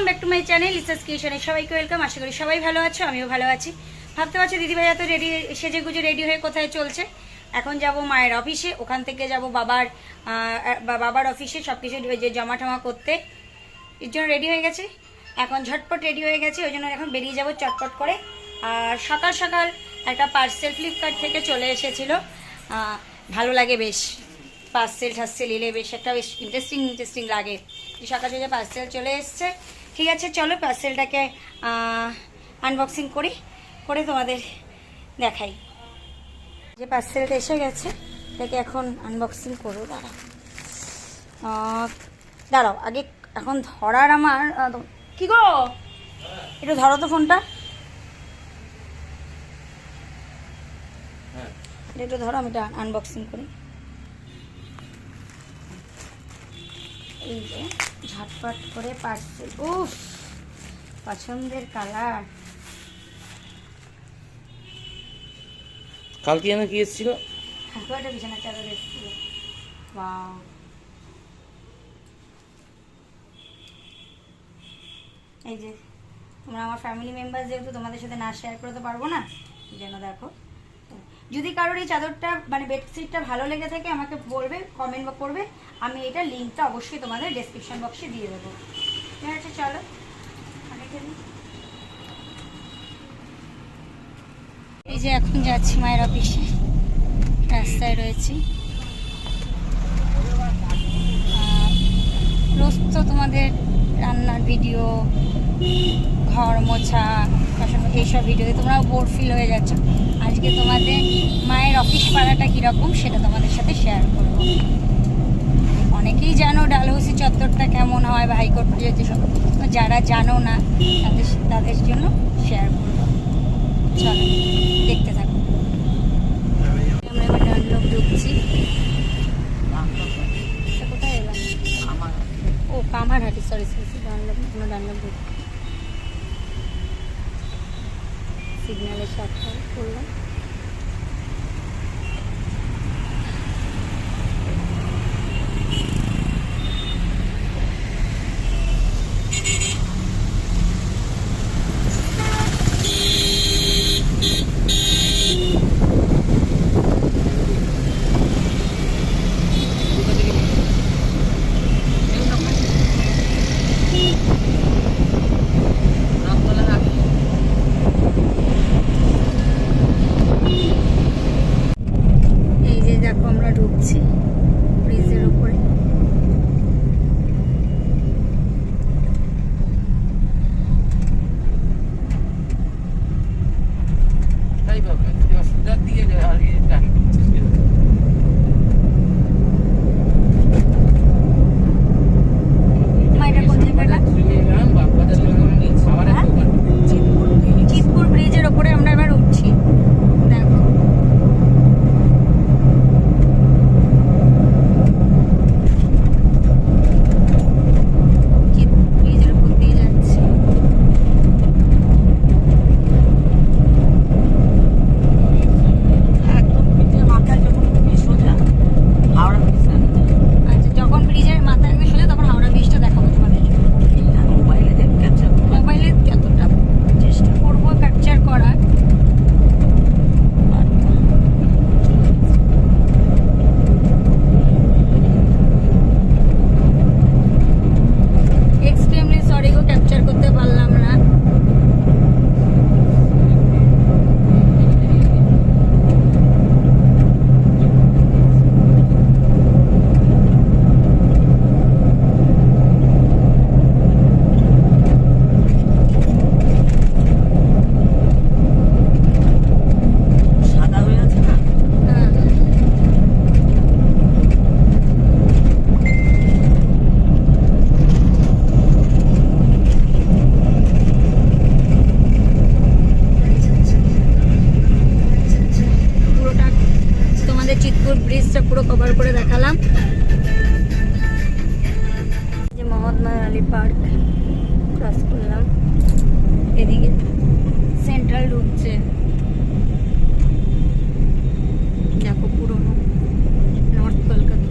Welcome back to my channel ইসাস কিচেনে। সবাইকে welcome, আশা করি সবাই ভালো আছো, আমিও ভালো আছি। ভাবতে পারছ দিদি ভাইয়া তো রেডি, সেজে গুজে রেডি হয়ে কোথায় চলছে? এখন যাব মায়ের অফিসে, ওখান থেকে যাব বাবার বাবার অফিসে সব কিছু যে জমা টমা করতে। এর জন্য রেডি হয়ে গেছে। এখন ঝটপট রেডি হয়ে গেছে, ওই জন্য এখন বেরিয়ে যাব চটপট করে। আর সকাল সকাল একটা পার্সেল ফ্লিপকার্ট থেকে চলে এসেছিল। ভালো লাগে বেশ। পার্সেল টার্সেল এলে বেশ একটা বেশ ইন্টারেস্টিং ইন্টারেস্টিং লাগে। সকাল থেকে পার্সেল চলে এসছে। ঠিক আছে চলো পার্সেলটাকে আনবক্সিং করি করে তোমাদের দেখাই। যে পার্সেলটা এসে গেছে এটাকে এখন আনবক্সিং করব দাঁড়াও। দাঁড়াও আগে এখন ধরার আমার কি গো? একটু ধরো তো ফোনটা এটা একটু ধরো আমি এটা আনবক্সিং করি। এই যে ঝটপট করে পার্সেল উফ পছন্দের কালার। কালকে যেন কি এসেছিল? একটা বিছানা চাদর এসেছিল। Wow. এই যে তোমরা আমার ফ্যামিলি মেম্বার যেহেতু তোমাদের সাথে না শেয়ার করতে পারব না? যেন দেখো। যদি কারোর এই চাদরটা মানে বেডশিটটা ভালো লেগে থাকে, আমাকে বলবে কমেন্ট বা করবে, আমি এটা লিঙ্কটা অবশ্যই তোমাদের ডেসক্রিপশন বক্সে দিয়ে দেবো। ঠিক আছে, চলো। এই যে এখন যাচ্ছি মায়ের অফিসে রাস্তায় রয়েছি। রোজ তো তোমাদের রান্নার ভিডিও ঘর মোছা এইসব ভিডিওতে তোমরাও বোর ফিল হয়ে যাচ্ছ। আজকে তোমাদের মায়ের অফিস পাড়াটা কীরকম সেটা তোমাদের সাথে শেয়ার করব। অনেকেই জানো ডালহৌসি চত্বরটা কেমন হয় বা হাইকোর্ট যেসব যারা জানো না, তাদের তাদের জন্য শেয়ার করব। চলো, দেখতে থাকো আমরা এবার ডানলপ ঢুকছি এটা কোথায় এলাম ও কামারহাটি সরি সরি ডানলপ কোনো ডানলপ ঢুক সিগন্যালের সাথে করলাম। পুরো কভার করে দেখালাম। যে মহাত্মা আলী পার্ক ক্রস করলাম। এদিকে সেন্ট্রাল ঢুকছে। দেখো নর্থ কলকাতা।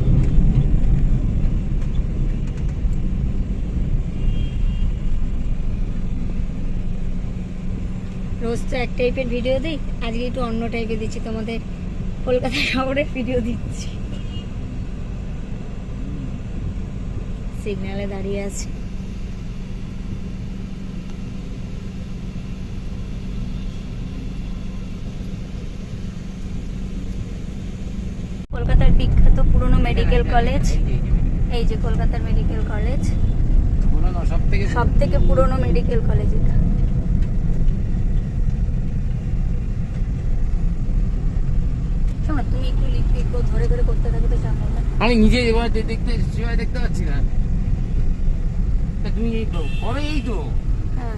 রোজ তো এক টাইপের ভিডিও দিই, আজকে একটু অন্য টাইপের দিচ্ছি তোমাদের। কলকাতা শহরের ভিডিও দিচ্ছি। সিগন্যালে দাঁড়িয়ে আছে। কলকাতার বিখ্যাত পুরনো মেডিকেল কলেজ এই যে কলকাতার মেডিকেল কলেজ সব থেকে সব থেকে পুরনো মেডিকেল কলেজ এটা। তুমি একটু একটু ধরে ধরে করতে থাকো তো ঝামেলা আমি নিজে এবার দেখতে সেভাবে দেখতে পাচ্ছি না। তা তুমি এই তো করো এই তো। হ্যাঁ।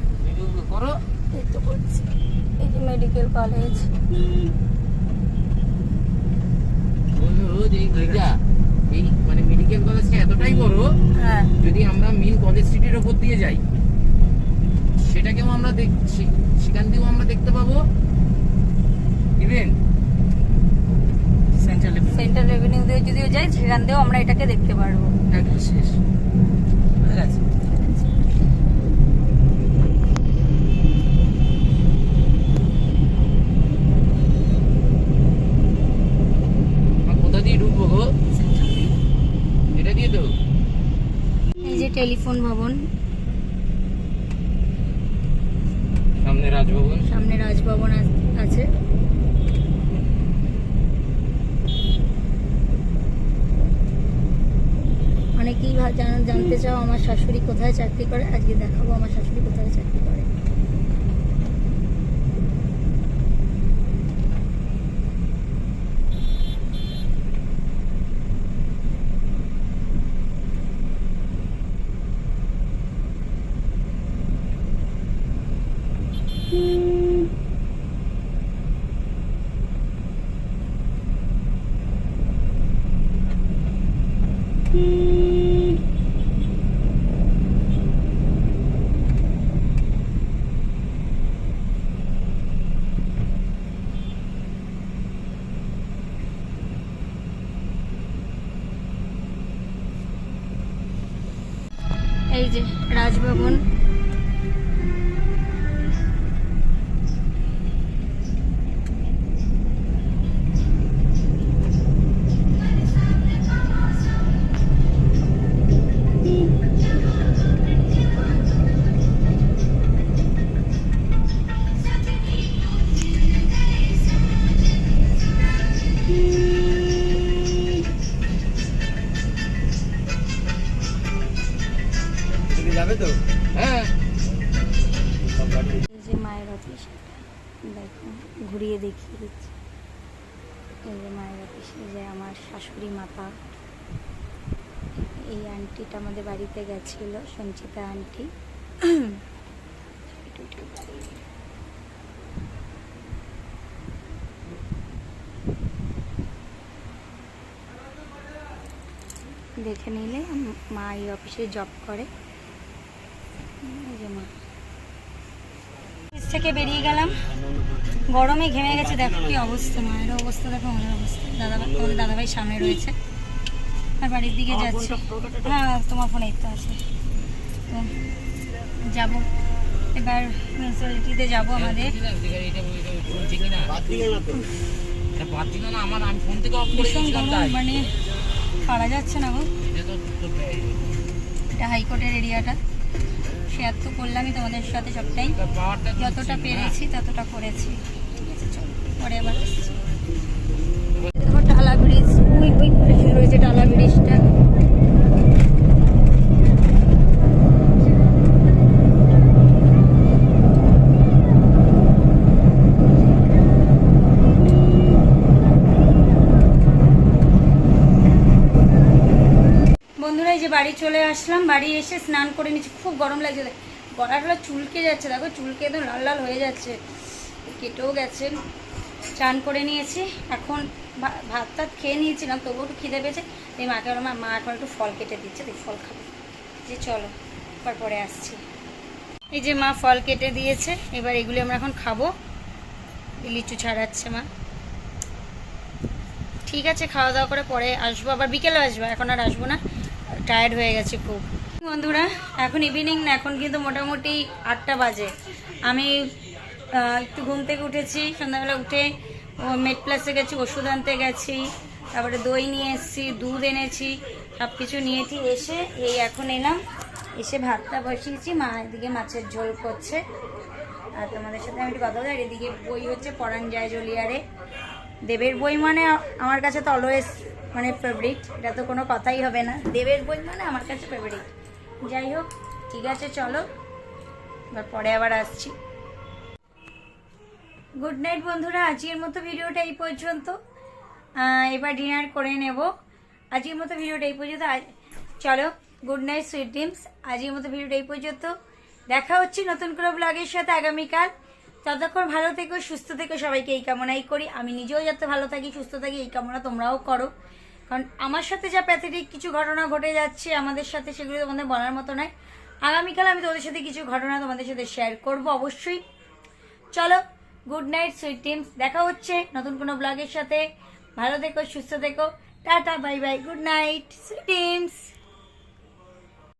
করো। এই তো করছি। এই যে মেডিকেল কলেজ রোজ এই মানে মেডিকেল কলেজটা এতটাই বড় হ্যাঁ। যদি আমরা মেন কলেজ স্ট্রিটের ওপর দিয়ে যাই সেটাকেও আমরা দেখ সে- সেখান দিয়েও আমরা দেখতে পাবো। ইভেন সেন্ট্রাল সেন্ট্রাল রেভিনিউ দিয়ে যদিও যাই সেখান দিয়েও আমরা এটাকে দেখতে পারব। একদম শেষ। তো এই টেলিফোন ভবন সামনে রাজভবন সামনে রাজভবন আ- আছে ভা- জানতে চাও? আমার শাশুড়ি কোথায় চাকরি করে? আজকে দেখাবো আমার শাশুড়ি কোথায় চাকরি করে। এই যে রাজভবন। দেখো, ঘুরিয়ে দেখিয়ে দিচ্ছি। এই যে মায়ের এই যে আমার শাশুড়ি মাতা। এই আন্টিটা আমাদের বাড়িতে গেছিল, সঞ্চিতা আন্টি। দেখে নিলে মা এই অফিসে জব করে। যে মা। থেকে বেরিয়ে গেলাম। গরমে ঘেমে গেছে দেখো কি অবস্থা মায়ের অবস্থা দেখো আমাদের অবস্থা। দাদা আমাদের দাদাভাই সামনে রয়েছে। আর বাড়ির দিকে যাচ্ছি। হ্যাঁ তোমার ফোনে তো আছে। তো যাব। এবার মিউনিসিপ্যালিটিতে যাব আমাদের। ভীষণ গরম মানে পারা যাচ্ছে না গো। এটা হাইকোর্টের এরিয়াটা শেয়ার তো করলামই তোমাদের সাথে সবটাই। যতটা পেরেছি ততটা করেছি। ঠিক আছে, চলো, পরে আবার আসছি দেখো টালা ব্রিজ ওই ওই পাশে রয়েছে টালা ব্রিজটা বন্ধুরা এই যে বাড়ি চলে আসলাম বাড়ি এসে স্নান করে নিচ্ছি খুব গরম লাগছে। গলাটা চুলকে যাচ্ছে দেখো চুলকে একদম লাল লাল হয়ে যাচ্ছে। কেটেও গেছে। চান করে নিয়েছি। এখন ভাত টাত খেয়ে নিয়েছিলাম তবুও একটু খিদে পেয়েছে। এই মাকে বললাম, মা এখন একটু ফল কেটে দিচ্ছে তাই ফল খাব। যে চলো তারপরে আসছি। এই যে মা ফল কেটে দিয়েছে এবার এগুলি আমরা এখন খাব। লিচু ছাড়াচ্ছে মা। ঠিক আছে খাওয়া দাওয়া করে পরে আসব। আবার বিকেলে আসব এখন আর আসব না। টায়ার্ড হয়ে গেছে খুব। বন্ধুরা, এখন ইভিনিং না এখন কিন্তু মোটামুটি আটটা বাজে। আমি একটু ঘুম থেকে উঠেছি, সন্ধ্যাবেলা উঠে মেড প্লাসে গেছি, ওষুধ আনতে গেছি, তারপরে দই নিয়ে এসেছি, দুধ এনেছি সব কিছু নিয়েছি, এসে এই এখন এলাম, এসে ভাতটা বসিয়েছি, মা এদিকে মাছের ঝোল করছে। আর তোমাদের সাথে আমি একটু কথা বলি এদিকে বই হচ্ছে পরাণ যায় জলিয়ারে। দেবের বই মানে আমার কাছে তো অলওয়েজ মানে ফেভারিট এটা তো কোনো কথাই হবে না। দেবের বই মানে আমার কাছে ফেভারিট যাই হোক, ঠিক আছে, চলো। এবার পরে আবার আসছি। গুড নাইট বন্ধুরা, আজকের মতো ভিডিওটা এই পর্যন্ত। এবার ডিনার করে নেব। আজকের মতো ভিডিওটা এই পর্যন্ত। চলো গুড নাইট সুইট ড্রিমস আজকের মতো ভিডিওটা এই পর্যন্ত। দেখা হচ্ছে নতুন কোনো ব্লগের সাথে আগামীকাল। ততক্ষণ ভালো থেকো, সুস্থ থেকো, সবাইকে এই কামনাই করি। আমি নিজেও যাতে ভালো থাকি, সুস্থ থাকি, এই কামনা তোমরাও করো। কারণ আমার সাথে যা প্যাথেটিক কিছু ঘটনা ঘটে যাচ্ছে আমাদের সাথে, সেগুলো তোমাদের বলার মতো নয়। আগামীকাল আমি তোমাদের সাথে কিছু ঘটনা তোমাদের সাথে শেয়ার করব অবশ্যই। চলো গুড নাইট সুইট টিমস দেখা হচ্ছে নতুন কোনো ব্লগের সাথে। ভালো থেকো, সুস্থ থেকো। Tata bye bye good night sweet dreams